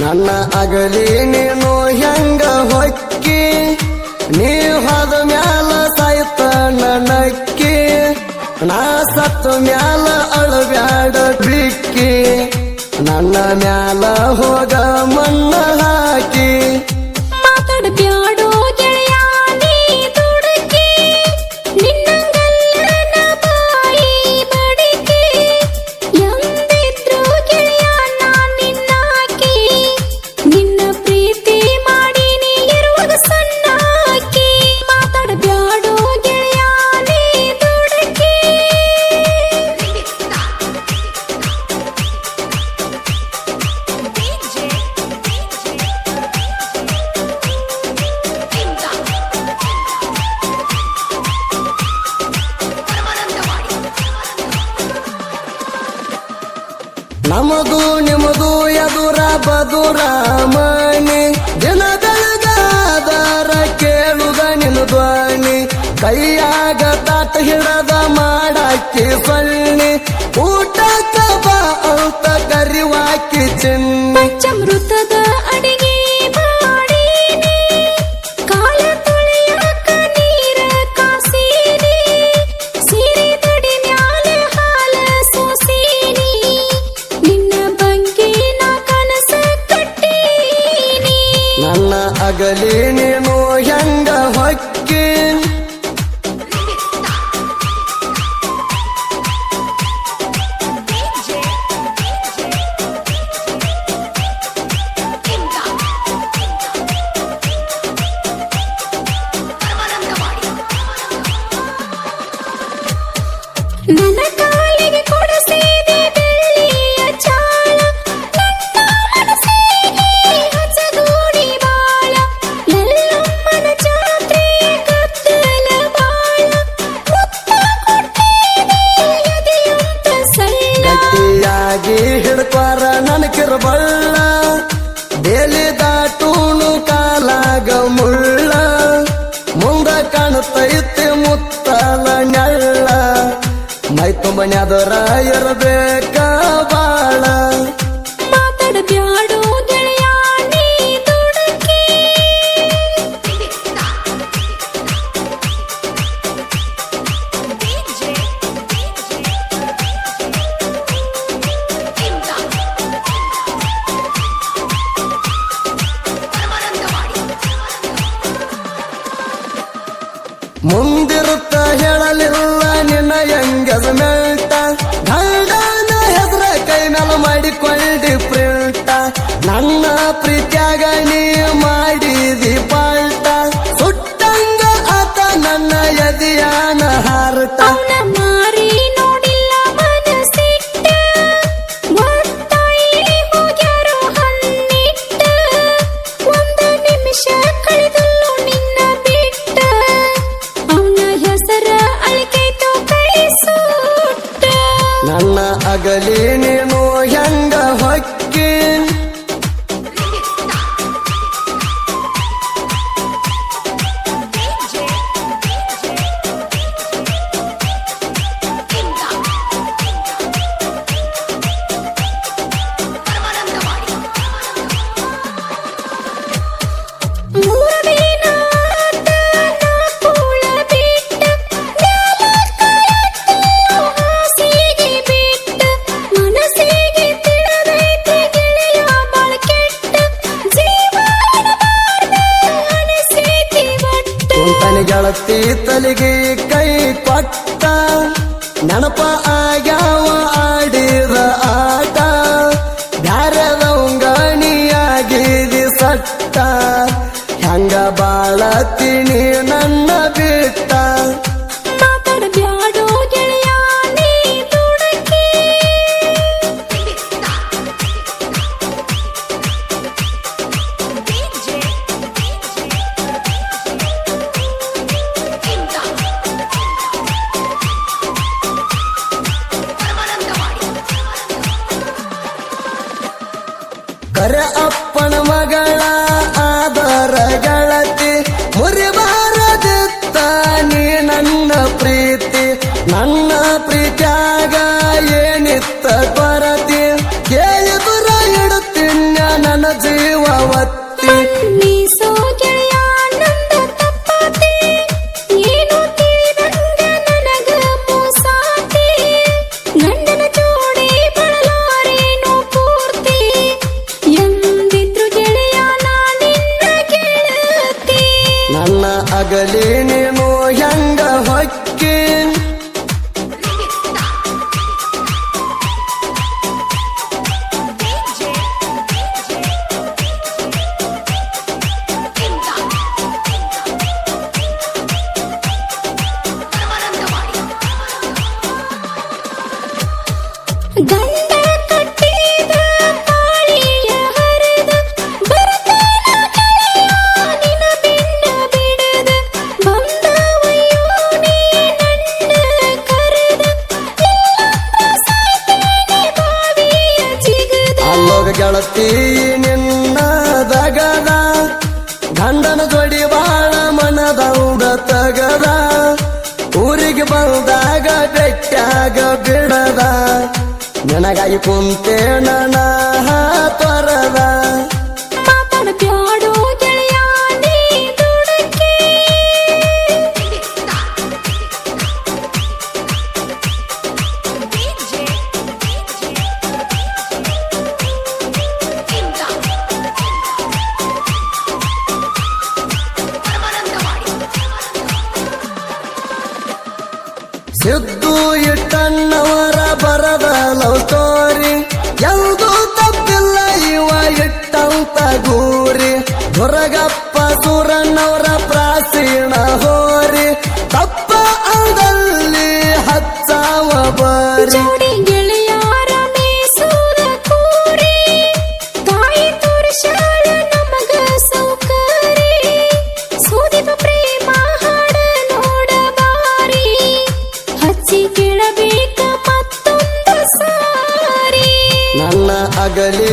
ನನ್ನ ಅಗಲಿ ನೀನು ಹೆಂಗ ಹೊಕ್ಕಿ? ನೀವು ಹೋದ ಮ್ಯಾಲ ಸಾಯ್ತ ನನಕ್ಕಿ? ನಾ ಸತ್ತು ಮ್ಯಾಲ ಅಳಬ್ಯಾಡ ಬಿಕ್ಕಿ? ನನ್ನ ಮ್ಯಾಲ ನಮಗು ನಿಮಗು ಎದುರ ಬದುರ ಮಣಿ ದಿನದೊಳಗಾದರ ಕೇಳುಗ ನಿನ್ನ ಧ್ವನಿ. ಕೈಯಾಗ ತಾಟ ಹಿಡದ ಮಾಡಕ್ಕೆ ಸಲ್ಲಿ ಎಲಿದಾಟೂನು ಕಾಲಾಗ ಮುಳ್ಳ ಮುಂದ ಕಾಣುತ್ತೈತೆ ಮುತ್ತಲ ನೆಳ್ಳ. ಮೈ ತುಂಬ ರಾಯರ್ಬೇಕ ಬಾಳ. ಮಾತಾಡ ಬ್ಯಾಡು ಮಾಡಿಕೊಂಡಿ ಪ್ರಿಂಟ ನನ್ನ ನನ್ನ ಅಗಲಿ ನೀನು ಹೆಂಗ ಹೊಕ್ಕಿ. ಭಕ್ತಿ ತಲೆಗೆ ಕೈ ಕೊಟ್ಟ, ನೆನಪ ಆಗ್ಯಾವ ಆಡಿದ ಆಟ ಬ್ಯಾರದ ಉಂಗಣಿಯಾಗಿದಿ ಸಟ್ಟ. ಹೆಂಗ ಬಾಳ ತಿಣಿ ನನ್ನ ಬಿಟ್ಟ. ಒತ್ತಿ. ನೀ ಗೆಳೆಯ ನಂದ ತಪ್ಪಾತೆ ಏನು ತಿಳಿದಂಗ ನನಗ ಮೋಸಾತೆ ಗಂಡನ ಜೋಡಿ ಬಳಲಾರೇನೋ ಪೂರ್ತಿ ಎಂದಿದ್ರು ಗೆಳೆಯ ನಾನಿನ್ನ ಗೆಳತಿ ನನ್ನ ಅಗಲಿ ಗೆಳತಿ ನಿನ್ನ ದಗದ, ಗಂಡನ ಜೋಡಿ ಬಾಳ ಮನದೌಡ ತಗದ. ಊರಿಗೆ ಬಂದಾಗ ಬೆಟ್ಟಾಗ ಬಿಡದ. ನಿನಗಾಗಿ ಕುಂತೇಣ ತೊರದ. ಮಾತಾಡ ಸಿದ್ದು ಇಟ್ಟಣ್ಣವರ ಬರದ ಲವ್ ಸ್ಟೋರಿ ಎಂದು ತಪ್ಪಿಲ್ಲ ಇವ ಇಟ್ಟಂತ ಗೂರಿ ಹೊರಗಪ್ಪ पागल